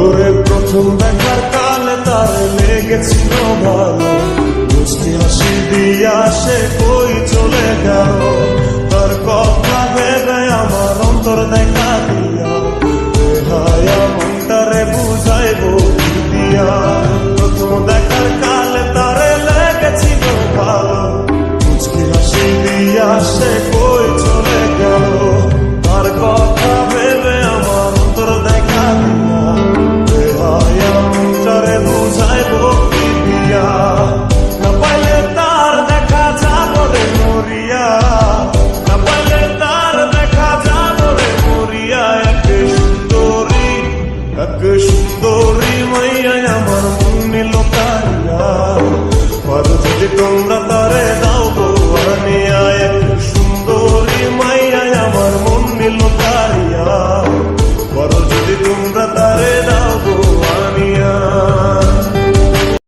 ওরে প্রথম দেখার কালে তার লেগেছিল ভালো। দিয়া সে কই চলে গেল? তার কথা ভেবে আমার অন্তর দেখা দিয়া। হায়া মনটারে বুঝাইব দিয়া? প্রথম দেখার কালে তারে লেগেছিল ভালো। দিয়া সে দৌড়ি মাইয়ায় আমার মুন্নি লোকাইয়া। পর যদি তোমরা তারে দাও গো আনিয়ায় সুন্দরী মাইয়ায় আমার মুন্নি লোকাইয়া।